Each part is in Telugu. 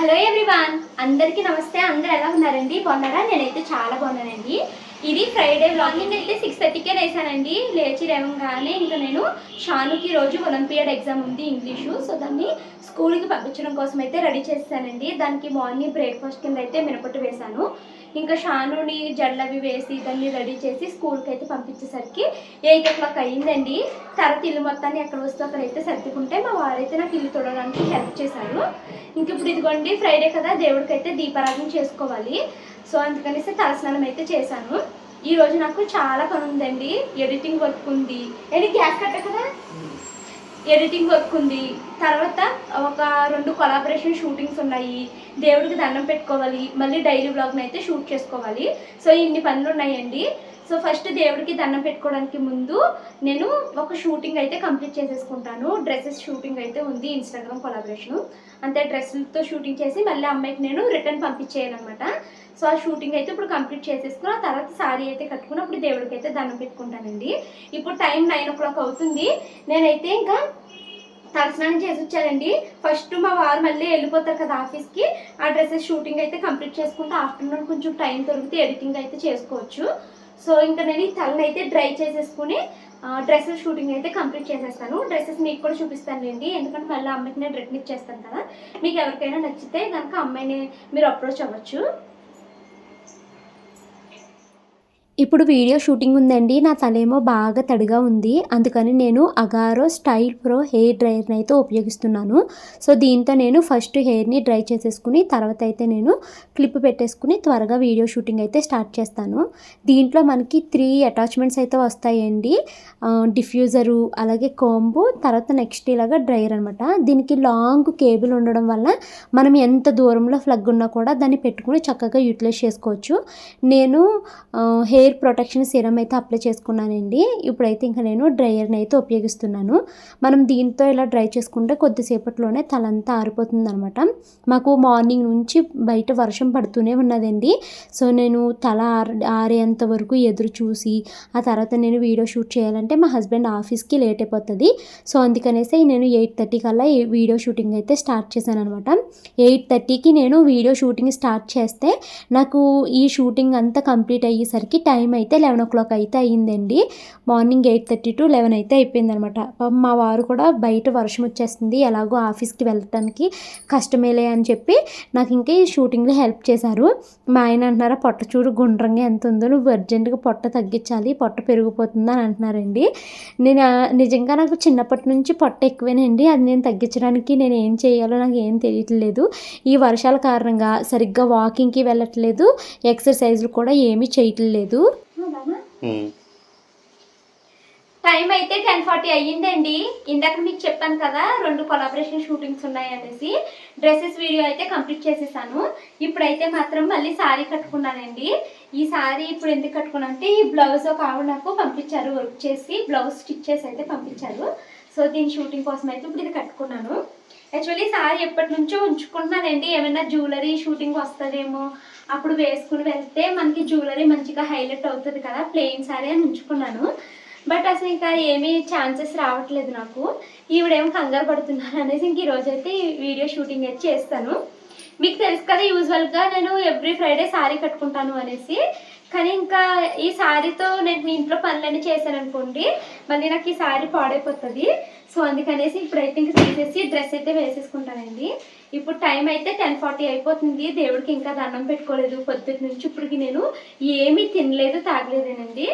హలో ఎవ్రీవాన్ అందరికీ నమస్తే. అందరు ఎలా ఉన్నారండి? బాగున్నారా? నేనైతే చాలా బాగున్నానండి. ఇది ఫ్రైడే వ్లాగింగ్ అయితే సిక్స్ థర్టీకే లేసానండి. లేచి లేవగానే ఇంకా నేను షానుకి రోజు ఒలింపియాడ్ ఎగ్జామ్ ఉంది ఇంగ్లీషు. సో దాన్ని స్కూల్కి పంపించడం కోసం అయితే రెడీ చేస్తానండి దానికి మార్నింగ్ బ్రేక్ఫాస్ట్ కింద అయితే మినపట్టు వేశాను. ఇంకా షానుని జడ్లవి వేసి దాన్ని రెడీ చేసి స్కూల్కి అయితే పంపించేసరికి ఎయిట్ ఓ క్లాక్ అయ్యిందండి. తర్వాత ఇల్లు మొత్తాన్ని ఎక్కడ వస్తే అక్కడ అయితే సర్దుకుంటే మా వారైతే నాకు ఇల్లు తొడడానికి హెల్ప్ చేశారు. ఇంక ఇప్పుడు ఇదిగోండి ఫ్రైడే కదా దేవుడికి అయితే దీపారాధన చేసుకోవాలి. సో అందుకనేసి తలస్నానం అయితే చేశాను. ఈ రోజు నాకు చాలా పని ఉందండి ఎడిటింగ్ వర్క్ ఉంది. ఏంటి గ్యాస్ కట్ట కదా? ఎడిటింగ్ వర్క్ ఉంది. తర్వాత ఒక రెండు కొలాబరేషన్ షూటింగ్స్ ఉన్నాయి. దేవుడికి దండం పెట్టుకోవాలి. మళ్ళీ డైలీ బ్లాగ్ని అయితే షూట్ చేసుకోవాలి. సో ఇన్ని పనులు ఉన్నాయండి. సో ఫస్ట్ దేవుడికి దండం పెట్టుకోవడానికి ముందు నేను ఒక షూటింగ్ అయితే కంప్లీట్ చేసేసుకుంటాను. డ్రెస్సెస్ షూటింగ్ అయితే ఉంది ఇన్స్టాగ్రామ్ కొలాబరేషన్ అంతే డ్రెస్సులతో షూటింగ్ చేసి మళ్ళీ అమ్మాయికి నేను రిటర్న్ పంపించేయాలన్నమాట. సో ఆ షూటింగ్ అయితే ఇప్పుడు కంప్లీట్ చేసేసుకుని ఆ తర్వాత సారీ అయితే కట్టుకుని అప్పుడు దేవుడికి అయితే దండం పెట్టుకుంటానండి. ఇప్పుడు టైం నైన్ ఓ క్లాక్ అవుతుంది. నేనైతే ఇంకా తలస్నానం చేసి వచ్చానండి. ఫస్ట్ మా వారు మళ్ళీ వెళ్ళిపోతారు కదా ఆఫీస్కి. ఆ డ్రెస్సెస్ షూటింగ్ అయితే కంప్లీట్ చేసుకుంటే ఆఫ్టర్నూన్ కొంచెం టైం దొరికితే ఎడిటింగ్ అయితే చేసుకోవచ్చు. సో ఇంకా నేను ఈ తలని అయితే డ్రై చేసేసుకుని డ్రెస్సెస్ షూటింగ్ అయితే కంప్లీట్ చేసేస్తాను. డ్రెస్సెస్ మీకు కూడా చూపిస్తానులేండి. ఎందుకంటే మళ్ళీ అమ్మాయికి నేను రిటర్న్ ఇచ్చేస్తాను కదా. మీకు ఎవరికైనా నచ్చితే కనుక అమ్మాయిని మీరు అప్రోచ్ అవ్వచ్చు. ఇప్పుడు వీడియో షూటింగ్ ఉందండి. నా తలేమో బాగా తడిగా ఉంది. అందుకని నేను అగారో స్టైల్ ప్రో హెయిర్ డ్రైయర్ని అయితే ఉపయోగిస్తున్నాను. సో దీంతో నేను ఫస్ట్ హెయిర్ని డ్రై చేసేసుకుని తర్వాత అయితే నేను క్లిప్ పెట్టేసుకుని త్వరగా వీడియో షూటింగ్ అయితే స్టార్ట్ చేస్తాను. దీంట్లో మనకి త్రీ అటాచ్మెంట్స్ అయితే వస్తాయండి. డిఫ్యూజరు అలాగే కోంబు తర్వాత నెక్స్ట్ ఇలాగా డ్రైయర్ అనమాట దీనికి లాంగ్ కేబుల్ ఉండడం వల్ల మనం ఎంత దూరంలో ఫ్లగ్ ఉన్నా కూడా దాన్ని పెట్టుకుని చక్కగా యూటిలైజ్ చేసుకోవచ్చు. నేను హెయిర్ హెయిర్ ప్రొటెక్షన్ సీరం అయితే అప్లై చేసుకున్నానండి. ఇప్పుడైతే ఇంకా నేను డ్రైయర్ని అయితే ఉపయోగిస్తున్నాను. మనం దీంతో ఇలా డ్రై చేసుకుంటే కొద్దిసేపట్లోనే తలంతా ఆరిపోతుంది అనమాట మాకు మార్నింగ్ నుంచి బయట వర్షం పడుతూనే ఉన్నదండి. సో నేను తల ఆర ఆరేంత వరకు ఎదురు చూసి ఆ తర్వాత నేను వీడియో షూట్ చేయాలంటే మా హస్బెండ్ ఆఫీస్కి లేట్ అయిపోతుంది. సో అందుకనేసి నేను ఎయిట్ థర్టీ కల్లా వీడియో షూటింగ్ అయితే స్టార్ట్ చేశాను అనమాట ఎయిట్ థర్టీకి నేను వీడియో షూటింగ్ స్టార్ట్ చేస్తే నాకు ఈ షూటింగ్ అంతా కంప్లీట్ అయ్యేసరికి టైం టైం అయితే లెవెన్ ఓ క్లాక్ అయితే అయ్యిందండి. Morning eight thirty to eleven అయితే అయిపోయింది అనమాట మా వారు కూడా బయట వర్షం వచ్చేస్తుంది ఎలాగో ఆఫీస్కి వెళ్ళటానికి కష్టమేలే అని చెప్పి నాకు ఇంకా ఈ షూటింగ్లో హెల్ప్ చేశారు. మా ఆయన అంటున్నారా పొట్ట చూడు గుండ్రంగా ఎంత ఉందో నువ్వు అర్జెంటుగా పొట్ట తగ్గించాలి పొట్ట పెరిగిపోతుంది అని అంటున్నారండి. నేను నిజంగా నాకు చిన్నప్పటి నుంచి పొట్ట ఎక్కువేనండి. అది నేను తగ్గించడానికి నేను ఏం చేయాలో నాకు ఏం తెలియట్లేదు. ఈ వర్షాల కారణంగా సరిగ్గా వాకింగ్కి వెళ్ళట్లేదు ఎక్సర్సైజ్లు కూడా ఏమీ చేయట్లేదు. Hmm. టైం అయితే టెన్ ఫార్టీ అయ్యిందండి. ఇందాక మీకు చెప్పాను కదా రెండు కొలాబరేషన్ షూటింగ్స్ ఉన్నాయి అనేసి డ్రెస్సెస్ వీడియో అయితే కంప్లీట్ చేసేసాను. ఇప్పుడైతే మాత్రం మళ్ళీ శారీ కట్టుకున్నానండి. ఈ శారీ ఇప్పుడు ఎందుకు కట్టుకున్నా అంటే ఈ బ్లౌజ్ ఒక ఆవిడ నాకు పంపించారు వర్క్ చేసి బ్లౌజ్ స్టిచ్చెస్ అయితే పంపించారు. సో దీని షూటింగ్ కోసం అయితే ఇప్పుడు ఇది కట్టుకున్నాను. యాక్చువల్లీ శారీ ఎప్పటి నుంచో ఉంచుకుంటున్నానండి. ఏమైనా జ్యువెలరీ షూటింగ్ వస్తుందేమో అప్పుడు వేసుకుని వెళ్తే మనకి జ్యువెలరీ మంచిగా హైలైట్ అవుతుంది కదా ప్లెయిన్ శారీ అని ఉంచుకున్నాను. బట్ అసలు ఇంకా ఏమీ ఛాన్సెస్ రావట్లేదు నాకు. ఈవిడేమో కంగారు పడుతున్నారు అనేసి ఇంక ఈరోజు అయితే వీడియో షూటింగ్ అయితే చేస్తాను. మీకు తెలుసు కదా యూజువల్గా నేను ఎవ్రీ ఫ్రైడే శారీ కట్టుకుంటాను అనేసి. కానీ ఇంకా ఈ శారీతో నేను మీ ఇంట్లో పనులన్నీ చేశాను అనుకోండి మళ్ళీ నాకు ఈ శారీ పాడైపోతుంది. సో అందుకనేసి ఇప్పుడైతే ఇంకా తీసేసి డ్రెస్ అయితే వేసేసుకుంటానండి. ఇప్పుడు టైం అయితే టెన్ ఫార్టీ అయిపోతుంది. దేవుడికి ఇంకా దండం పెట్టుకోలేదు. పొద్దుటి నుంచి ఇప్పటికి నేను ఏమీ తినలేదు తాగలేదేనండి.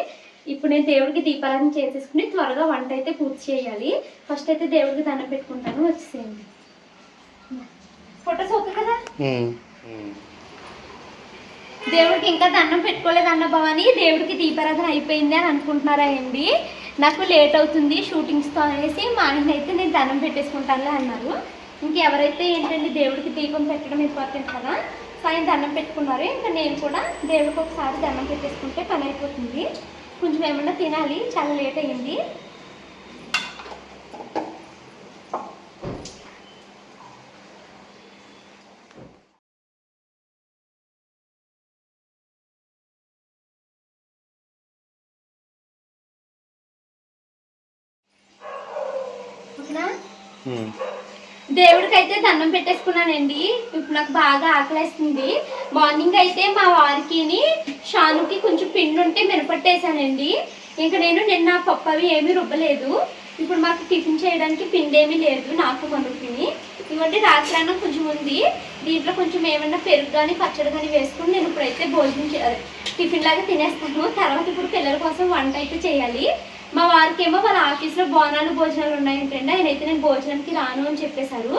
ఇప్పుడు నేను దేవుడికి దీపారాధన చేసేసుకుని త్వరగా వంట అయితే పూర్తి చేయాలి. ఫస్ట్ అయితే దేవుడికి దండం పెట్టుకుంటాను. వచ్చేసేయండి. ఫొటోస్ ఓకే కదా. దేవుడికి ఇంకా దండం పెట్టుకోలేదు అన్న భవాని దేవుడికి దీపారాధన అయిపోయింది అని అనుకుంటున్నారా ఏంటి? నాకు లేట్ అవుతుంది షూటింగ్స్తో అనేసి మా ఆయన అయితే నేను దండం పెట్టేసుకుంటానులే అన్నారు. ఇంకెవరైతే ఏంటండి దేవుడికి దీపం పెట్టడం ఇంపార్టెంట్ కదా సో ఆయన దండం పెట్టుకున్నారు. ఇంకా నేను కూడా దేవుడికి ఒకసారి దండం పెట్టేసుకుంటే పని అయిపోతుంది. కొంచెం ఏమన్నా తినాలి చాలా లేట్ అయ్యింది. దేవుడికైతే దేవుడికి అయితే దండం పెట్టేసుకున్నానండి. ఇప్పుడు నాకు బాగా ఆకలేస్తుంది. మార్నింగ్ అయితే మా వారికి షానుకి కొంచెం పిండి ఉంటే మినపట్టేసానండి ఇంకా నేను నిన్న పప్పు అవి ఏమీ రుబ్బలేదు. ఇప్పుడు మాకు టిఫిన్ చేయడానికి పిండి ఏమీ లేదు నాకు కొనుక్కుని ఇవ్వండి రాత్రి అన్నం కొంచెం ఉంది. దీంట్లో కొంచెం ఏమైనా పెరుగు కానీ పచ్చడి కానీ వేసుకుని నేను ఇప్పుడైతే భోజనం చే- టిఫిన్ లాగా తినేస్తాను తర్వాత ఇప్పుడు పిల్లల కోసం వంట అయితే చేయాలి. మా వారికి ఏమో వాళ్ళ ఆఫీస్లో బోనాలు భోజనాలు ఉన్నాయంటండి. ఆయన అయితే నేను భోజనానికి రాను అని చెప్పేశారు.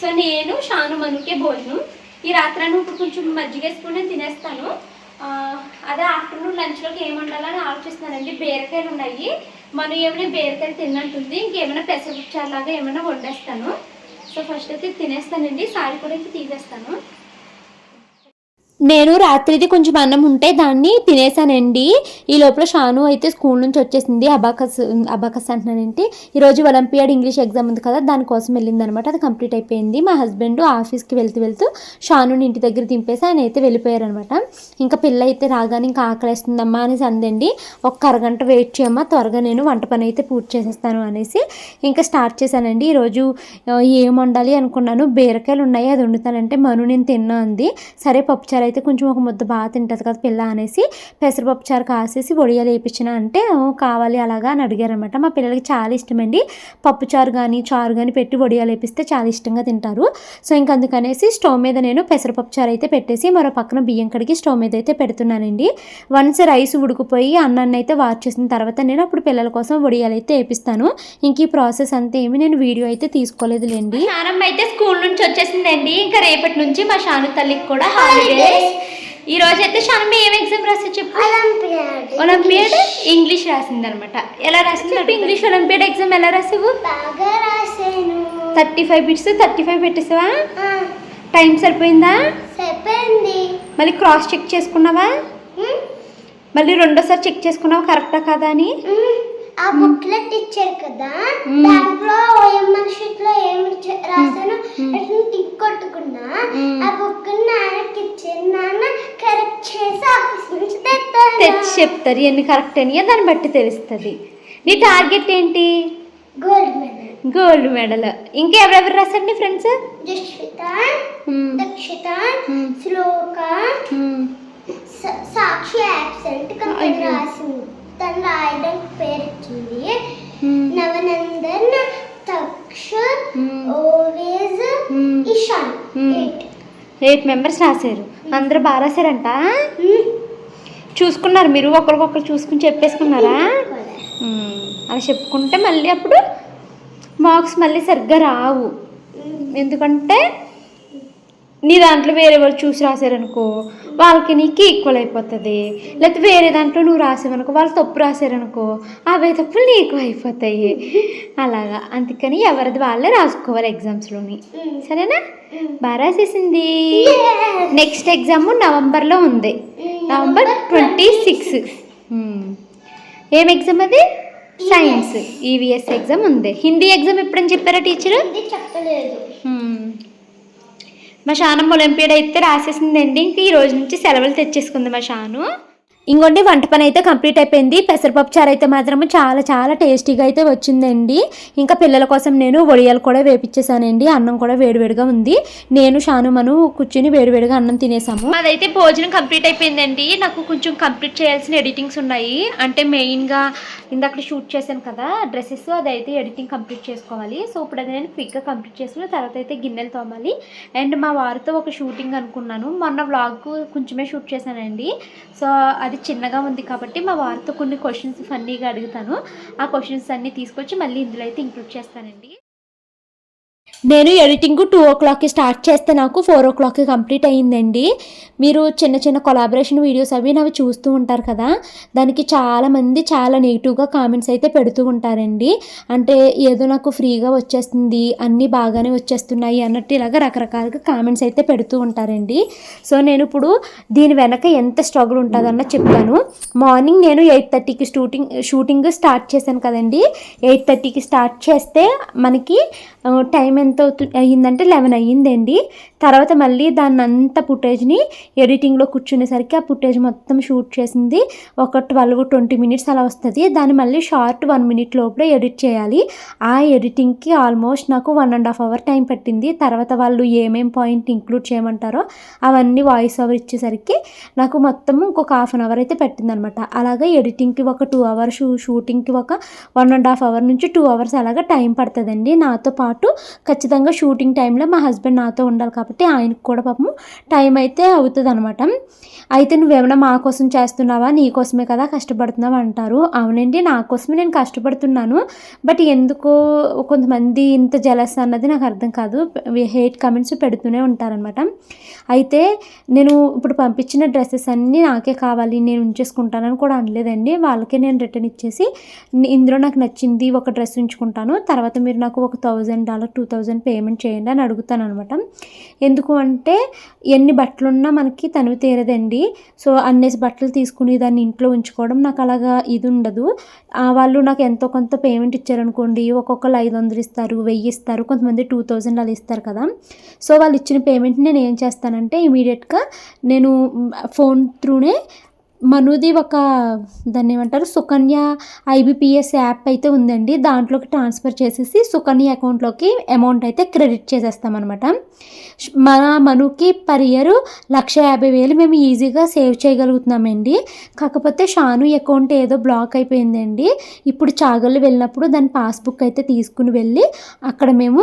సో నేను షాను మనుకే భోజనం. ఈ రాత్రాన్ని ఇప్పుడు కొంచెం మజ్జిగ వేసుకుని నేను తినేస్తాను. అదే ఆఫ్టర్నూన్ లంచ్లోకి ఏమి ఉండాలని ఆలోచిస్తున్నానండి. బీరకాయలు ఉన్నాయి. మనం ఏమైనా బీరకాయలు తిన్నట్టుంది. ఇంకేమైనా పెసరపప్పు లాగా ఏమైనా వండేస్తాను. సో ఫస్ట్ అయితే తినేస్తానండి. సారి కూడా అయితే తీసేస్తాను. నేను రాత్రిది కొంచెం అన్నం ఉంటే దాన్ని తినేసానండి. ఈ లోపల షాను అయితే స్కూల్ నుంచి వచ్చేసింది. అబాకస్ అబాకస్ అంటున్నానంటే ఈరోజు ఒలింపియాడ్ ఇంగ్లీష్ ఎగ్జామ్ ఉంది కదా దానికోసం వెళ్ళింది అనమాట అది కంప్లీట్ అయిపోయింది. మా హస్బెండ్ ఆఫీస్కి వెళ్తూ వెళ్తూ షానుని ఇంటి దగ్గర దింపేసి ఆయన అయితే వెళ్ళిపోయారనమాట ఇంకా పిల్ల అయితే రాగానే ఇంకా ఆకలేస్తుందమ్మా అనేసి అందండి. ఒక్క అరగంట వెయిట్ చేయమ్మా త్వరగా నేను వంట పని అయితే పూర్తి చేసేస్తాను అనేసి ఇంకా స్టార్ట్ చేశానండి. ఈరోజు ఏం వండాలి అనుకున్నాను. బీరకాయలు ఉన్నాయి అది వండుతానంటే మను నేను తిన్నా అంది. సరే పప్పుచారు అయితే కొంచెం ఒక ముద్ద బాగా తింటుంది కదా పిల్ల అనేసి పెసరపప్పు చారు కాసేసి వడియాలు వేయించిన అంటే కావాలి అలాగా అని అడిగారనమాట మా పిల్లలకి చాలా ఇష్టమండి. పప్పుచారు కానీ చారు కానీ పెట్టి వడియాలు వేపిస్తే చాలా ఇష్టంగా తింటారు. సో ఇంక అందుకనేసి స్టవ్ మీద నేను పెసరపప్పు చారు అయితే పెట్టేసి మరో పక్కన బియ్యం కడిగి స్టవ్ మీద అయితే పెడుతున్నానండి. వన్స్ రైస్ ఉడికిపోయి అన్నాన్ని అయితే వాచ్ చేసిన తర్వాత నేను అప్పుడు పిల్లల కోసం వడియాలు అయితే వేపిస్తాను. ఇంక ఈ ప్రాసెస్ అంతా ఏమి నేను వీడియో అయితే తీసుకోలేదులేండి. షానమ్మ అయితే స్కూల్ నుంచి వచ్చేసిందండి. ఇంకా రేపటి నుంచి మా షాను తల్లికి కూడా హాలిడేస్ ఈ రోజు అయితే షానమ్మ ఏం ఎగ్జామ్ రాసి చెప్పు? ఒలింపియాడ్ ఇంగ్లీష్ రాసింది అనమాట ఎలా రాసింది ఇంగ్లీష్ ఒలింపియాడ్ ఎగ్జామ్ ఎలా రాసావు? బాగా రాసాను thirty five bits thirty five పెట్టేసావా? ఆ, టైం సరిపోయిందా? సరిపోయింది. మళ్ళీ క్రాస్ చెక్ చేసుకున్నావా? మళ్ళీ రెండోసారి చెక్ చేసుకున్నావా? కరెక్టా కాదా అని? ఆ బుక్లెట్ ఇచ్చారు కదా. దాంట్లో ఓఎంఆర్ షీట్లో ఏమి చ- రాసాను అట్లా టిక్ కొట్టుకున్నా. ఆ బుక్ నాన్నకి ఇచ్చాను నాన్న కరెక్ట్ చేసి ఆఫీస్ నుంచి తెస్తాను తెచ్చి చెప్తారు. ఎన్ని కరెక్ట్ అని దాన్ని బట్టి తెలుస్తుంది. నీ టార్గెట్ ఏంటి? Gold medal. Gold medal. ఇంకా ఎవరెవరు రాశారు friends? Dakshita Shloka Sakshi absent company. రాసింది. తను రాయడానికి పేరు ఇచ్చింది నవనందన్ తక్ష Hmm. ఓవేజ్. ఇషాన్. ఎయిట్ మెంబర్స్ రాశారు. అందరూ బాగా రాశారంట? చూసుకున్నారు మీరు ఒకరికొకరు చూసుకుని చెప్పేసుకున్నారా. అలా చెప్పుకుంటే మళ్ళీ అప్పుడు మార్క్స్ మళ్ళీ సరిగ్గా రావు. ఎందుకంటే నీ దాంట్లో వేరే వాళ్ళు చూసి రాశారనుకో వాళ్ళకి నీకు ఈక్వల్ అయిపోతుంది. లేకపోతే వేరే దాంట్లో నువ్వు రాసావనుకో వాళ్ళు తప్పు రాశారనుకో అవే తప్పులు నీకు అయిపోతాయి. అలాగా. అందుకని ఎవరిది వాళ్ళే రాసుకోవాలి ఎగ్జామ్స్లోని సరేనా? బాగా రాసేసింది. నెక్స్ట్ ఎగ్జామ్ నవంబర్లో ఉంది. November twenty six. ఏం ఎగ్జామ్ అది? సైన్స్ ఈవీఎస్ ఎగ్జామ్ ఉంది. హిందీ ఎగ్జామ్ ఎప్పుడని చెప్పారా టీచరు చెప్పలేదు. మా షానమ్మ ఒలింపియాడ్ అయితే రాసేసిందండి. ఇంక ఈ రోజు నుంచి సెలవులు తెచ్చేసుకుంది మా షాను. ఇంకోండి వంట పని అయితే కంప్లీట్ అయిపోయింది. పెసరపప్పు చారు అయితే మాత్రం చాలా చాలా టేస్టీగా అయితే వచ్చిందండి. ఇంకా పిల్లల కోసం నేను ఒడియాలు కూడా వేపించేసానండి అన్నం కూడా వేడివేడిగా ఉంది. నేను షాను మను కూర్చుని వేడివేడిగా అన్నం తినేసాము. అదైతే భోజనం కంప్లీట్ అయిపోయిందండి. నాకు కొంచెం కంప్లీట్ చేయాల్సిన ఎడిటింగ్స్ ఉన్నాయి. అంటే మెయిన్గా ఇందాక షూట్ చేశాను కదా డ్రెస్సెస్ అదైతే ఎడిటింగ్ కంప్లీట్ చేసుకోవాలి. సో ఇప్పుడు అది నేను క్విక్గా కంప్లీట్ చేసుకుని తర్వాత అయితే గిన్నెలు తోమాలి. అండ్ మా వారితో ఒక షూటింగ్ అనుకున్నాను. మొన్న వ్లాగ్ కొంచెమే షూట్ చేశానండి. సో అది చిన్నగా ఉంది కాబట్టి మా వారితో కొన్ని క్వశ్చన్స్ ఫన్నీగా అడుగుతాను. ఆ క్వశ్చన్స్ అన్నీ తీసుకొచ్చి మళ్ళీ ఇందులో అయితే ఇంక్లూడ్ చేస్తానండి. నేను ఎడిటింగ్ టూ ఓ క్లాక్కి స్టార్ట్ చేస్తే నాకు ఫోర్ ఓ క్లాక్కి కంప్లీట్ అయ్యిందండి. మీరు చిన్న చిన్న కొలాబరేషన్ వీడియోస్ అవి నవి చూస్తూ ఉంటారు కదా దానికి చాలామంది చాలా నెగిటివ్గా కామెంట్స్ అయితే పెడుతూ ఉంటారండి. అంటే ఏదో నాకు ఫ్రీగా వచ్చేస్తుంది అన్నీ బాగానే వచ్చేస్తున్నాయి అన్నట్టు ఇలాగ రకరకాలుగా కామెంట్స్ అయితే పెడుతూ ఉంటారండి. సో నేను ఇప్పుడు దీని వెనక ఎంత స్ట్రగుల్ ఉంటుందన్న చెప్తాను. మార్నింగ్ నేను ఎయిట్ థర్టీకి షూటింగ్ షూటింగ్ స్టార్ట్ చేశాను కదండి. ఎయిట్ థర్టీకి స్టార్ట్ చేస్తే మనకి టైం ఎంత అయ్యిందంటే లెవెన్ అయ్యిందండి. తర్వాత మళ్ళీ దాన్ని అంతా ఫుటేజ్ని ఎడిటింగ్లో కూర్చునేసరికి ఆ ఫుటేజ్ మొత్తం షూట్ చేసింది ఒక ట్వెల్వ్ ట్వంటీ మినిట్స్ అలా వస్తుంది. దాన్ని మళ్ళీ షార్ట్ వన్ మినిట్ లోపల ఎడిట్ చేయాలి. ఆ ఎడిటింగ్కి ఆల్మోస్ట్ నాకు one and half hour time పట్టింది. తర్వాత వాళ్ళు ఏమేం పాయింట్ ఇంక్లూడ్ చేయమంటారో అవన్నీ వాయిస్ ఓవర్ ఇచ్చేసరికి నాకు మొత్తం ఇంకొక హాఫ్ అన్ అవర్ అయితే పట్టిందనమాట. అలాగే ఎడిటింగ్కి ఒక టూ అవర్స్ షూటింగ్కి ఒక వన్ అండ్ హాఫ్ అవర్ నుంచి టూ అవర్స్ అలాగా టైం పడుతుందండి. నాతో పాటు ఖచ్చితంగా షూటింగ్ టైంలో మా హస్బెండ్ నాతో ఉండాలి కాబట్టి ఆయనకు కూడా పాపం టైం అయితే అవుతుంది అనమాట అయితే నువ్వేమైనా మా కోసం చేస్తున్నావా? నీ కోసమే కదా కష్టపడుతున్నావు అంటారు. అవునండి నా కోసమే నేను కష్టపడుతున్నాను. బట్ ఎందుకో కొంతమంది ఇంత జలస్ అన్నది నాకు అర్థం కాదు. హేట్ కమెంట్స్ పెడుతూనే ఉంటారనమాట అయితే నేను ఇప్పుడు పంపించిన డ్రెస్సెస్ అన్నీ నాకే కావాలి నేను ఉంచేసుకుంటానని కూడా అనలేదండి. వాళ్ళకే నేను రిటర్న్ ఇచ్చేసి ఇందులో నాకు నచ్చింది ఒక డ్రెస్ ఉంచుకుంటాను. తర్వాత మీరు నాకు ఒక thousand dollar two thousand payment చేయండి అని అడుగుతాను అనమాట ఎందుకు అంటే ఎన్ని బట్టలు ఉన్నా మనకి తనివి తీరదండి. సో అన్నేసి బట్టలు తీసుకుని దాన్ని ఇంట్లో ఉంచుకోవడం నాకు అలాగా ఇది ఉండదు. వాళ్ళు నాకు ఎంతో కొంత పేమెంట్ ఇచ్చారనుకోండి. ఒక్కొక్కరు ఐదు వందలు ఇస్తారు వెయ్యి ఇస్తారు కొంతమంది టూ థౌజండ్ అలా ఇస్తారు కదా. సో వాళ్ళు ఇచ్చిన పేమెంట్ నేను ఏం చేస్తానంటే ఇమీడియట్గా నేను ఫోన్ త్రూనే మనది ఒక దాన్ని ఏమంటారు? సుకన్య ఐబిపిఎస్ యాప్ అయితే ఉందండి. దాంట్లోకి ట్రాన్స్ఫర్ చేసేసి సుకన్య అకౌంట్లోకి అమౌంట్ అయితే క్రెడిట్ చేసేస్తామన్నమాట. మన మనుకి పర్ ఇయర్ లక్ష యాభై వేలు మేము ఈజీగా సేవ్ చేయగలుగుతున్నామండి. కాకపోతే షాను అకౌంట్ ఏదో బ్లాక్ అయిపోయిందండి. ఇప్పుడు చాగళ్ళు వెళ్ళినప్పుడు దాని పాస్బుక్ అయితే తీసుకుని వెళ్ళి అక్కడ మేము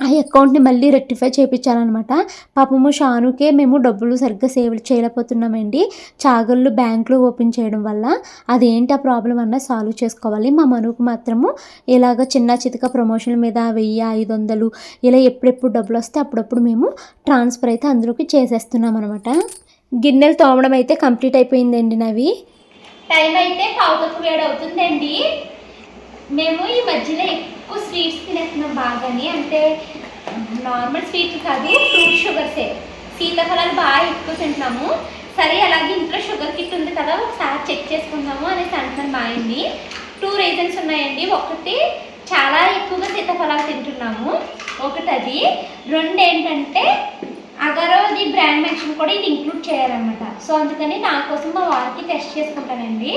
ఆ అకౌంట్ని మళ్ళీ రెక్టిఫై చేయించాలన్నమాట పాపము షానుకే మేము డబ్బులు సరిగ్గా సేవ్ చేయలేకపోతున్నామండి. చాగళ్ళు బ్యాంకులో ఓపెన్ చేయడం వల్ల అదేంటి ఆ ప్రాబ్లం అన్న సాల్వ్ చేసుకోవాలి. మా మనుకు మాత్రము ఇలాగ చిన్న చితక ప్రమోషన్ మీద వెయ్యి ఐదు వందలు ఇలా ఎప్పుడెప్పుడు డబ్బులు వస్తే అప్పుడప్పుడు మేము ట్రాన్స్ఫర్ అయితే అందులోకి చేసేస్తున్నాం అనమాట గిన్నెలు తోమడం అయితే కంప్లీట్ అయిపోయిందండి నావి. టైం అయితే పావుతకు వేడి అవుతుందండి. మేము ఈ మధ్యలో ఎక్కువ స్వీట్స్ తినేస్తున్నాం బాగాని. అంటే నార్మల్ స్వీట్స్ కాదు ఫ్రూట్ షుగర్సే సీతాఫలాలు బాగా ఎక్కువ తింటున్నాము. సరే అలాగే ఇంట్లో షుగర్ కిట్ ఉంది కదా ఒకసారి చెక్ చేసుకుందాము అనేసి అంటున్నాను మా ఆయన్ని. టూ రీజన్స్ ఉన్నాయండి. ఒకటి చాలా ఎక్కువగా సీతాఫలాలు తింటున్నాము. ఒకటి అది. రెండు ఏంటంటే అగరోది బ్రాండ్ మెన్షన్ కూడా ఇది ఇంక్లూడ్ చేయాలన్నమాట. సో అందుకని నా కోసం మా వారికి టెస్ట్ చేసుకుంటానండి.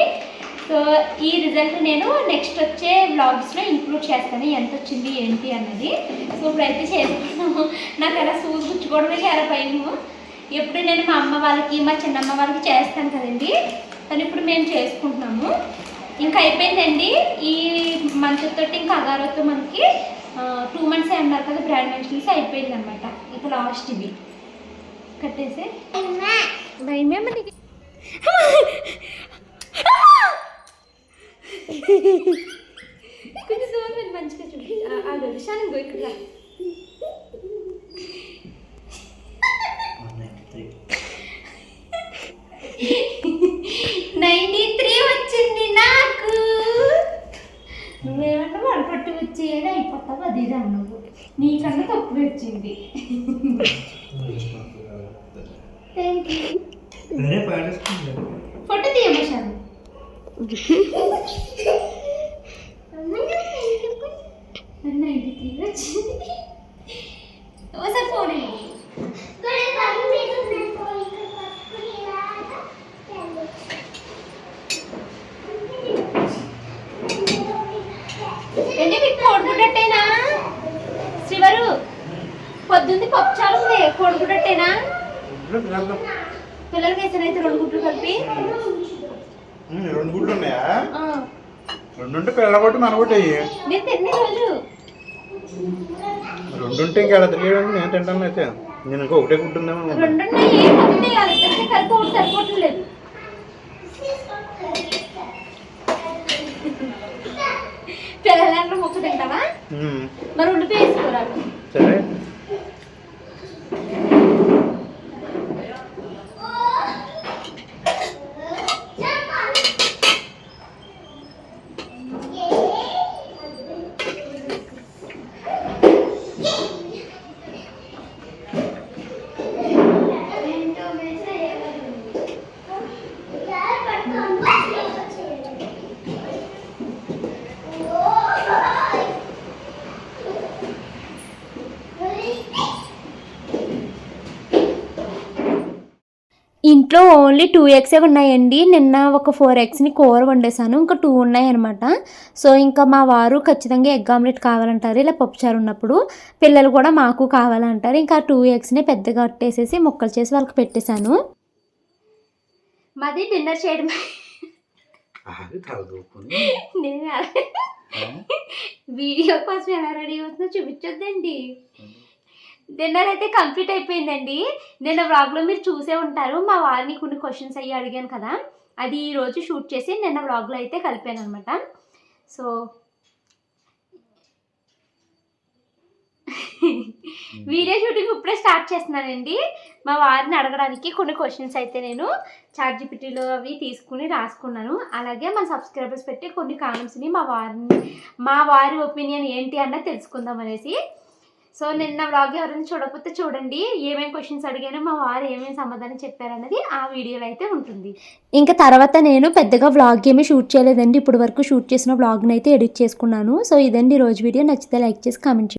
సో ఈ రిజల్ట్ నేను నెక్స్ట్ వచ్చే వ్లాగ్స్లో ఇంక్లూడ్ చేస్తాను. ఎంత వచ్చింది ఏంటి అన్నది. సో ఇప్పుడైతే చేసుకున్నాము నాకు అలా సూది గుచ్చుకోవడమే చాలా భయము. ఎప్పుడు నేను మా అమ్మ వాళ్ళకి మా చిన్నమ్మ వాళ్ళకి చేస్తాను కదండి. కానీ ఇప్పుడు మేము చేసుకుంటున్నాము. ఇంకా అయిపోయిందండి. ఈ మంత్ తోటి ఇంకా అగారోతో మనకి టూ మంత్స్ అన్నారు కదా బ్రాండ్ మెన్షన్స్ అయిపోయింది అనమాట ఇక లాస్ట్ ఇది. కట్టేసి. భయమే మనకి కొంచెం దూరం వెళ్ళి మంచిగా చూడు ఆగదు షాను ఇక్కడ రా. నైంటీ త్రీ వచ్చింది నాకు నువ్వేమన్నా వడపట్టు వచ్చి ఏదో అయిపోతావు అది ఇది అన్నావు నీకన్నా తక్కువ వచ్చింది థ్యాంక్ యూ వేరే పాడేస్తుంది ఫోటో తీయమశాను నైంటీ త్రీ వచ్చింది ఒకసారి ఫోన్ ఇవ్వు. ఏంటి మీకు కోడిగుడ్డట్టేనా శ్రీవారు పొద్దుంది పప్పు చాలు ఉంది కోడిగుడ్డట్టేనా పిల్లలకి వేసిన అయితే రెండు గుడ్లు కలిపి రెండు గుడ్లు ఉన్నాయా ఆ, రెండు ఉంటే పిల్లల కొట్టి మన కొట్టి అయ్యి నేను తిన్న రోజు రెండు ఉంటే ఇంకా ఎలా తిరిగేయడానికి నేను తింటాను అయితే. నేను ఇంకా ఒకటే మొక్క తింటావా? మరి ఉండిపోయి వేసుకోరాదు సరే. ఇంట్లో ఓన్లీ టూ ఎగ్సే ఉన్నాయండి. నిన్న ఒక ఫోర్ ఎగ్స్ని కూర వండేసాను. ఇంకా టూ ఉన్నాయన్నమాట. సో ఇంకా మా వారు ఖచ్చితంగా ఎగ్ ఆమ్లెట్ కావాలంటారు. ఇలా పప్పుచారు ఉన్నప్పుడు పిల్లలు కూడా మాకు కావాలంటారు. ఇంకా టూ ఎగ్స్ని పెద్దగా కట్టేసేసి ముక్కలు చేసి వాళ్ళకి పెట్టేశాను. మాది డిన్నర్ చేయడం. వీడియో కోసం ఎలా రెడీ అవుతుందో చూపించొద్దండి. డిన్నర్ అయితే కంప్లీట్ అయిపోయిందండి. నిన్న వ్లాగ్లో మీరు చూసే ఉంటారు. మా వారిని కొన్ని క్వశ్చన్స్ అయ్యి అడిగాను కదా. అది ఈ రోజు షూట్ చేసి నిన్న వ్లాగ్లో అయితే కలిపాను అనమాట సో వీడియో షూటింగ్ ఇప్పుడే స్టార్ట్ చేస్తున్నానండి. మా వారిని అడగడానికి కొన్ని క్వశ్చన్స్ అయితే నేను చాట్ జీపీటీలో అవి తీసుకుని రాసుకున్నాను. అలాగే మా సబ్స్క్రైబర్స్ పెట్టి కొన్ని కామెంట్స్ని మా వారిని మా వారి ఒపీనియన్ ఏంటి అన్నది తెలుసుకుందాం అనేసి. సో నిన్న వ్లాగ్ ఎవరైనా చూడకపోతే చూడండి. ఏమేమి క్వశ్చన్స్ అడిగానో మా వారు ఏమేమి సమాధానం చెప్పారన్నది ఆ వీడియోలో అయితే ఉంటుంది. ఇంకా తర్వాత నేను పెద్దగా వ్లాగ్ ఏమీ షూట్ చేయలేదండి. ఇప్పటి వరకు షూట్ చేసిన వ్లాగ్ని అయితే ఎడిట్ చేసుకున్నాను. సో ఇదండి రోజు వీడియో. నచ్చితే లైక్ చేసి కామెంట్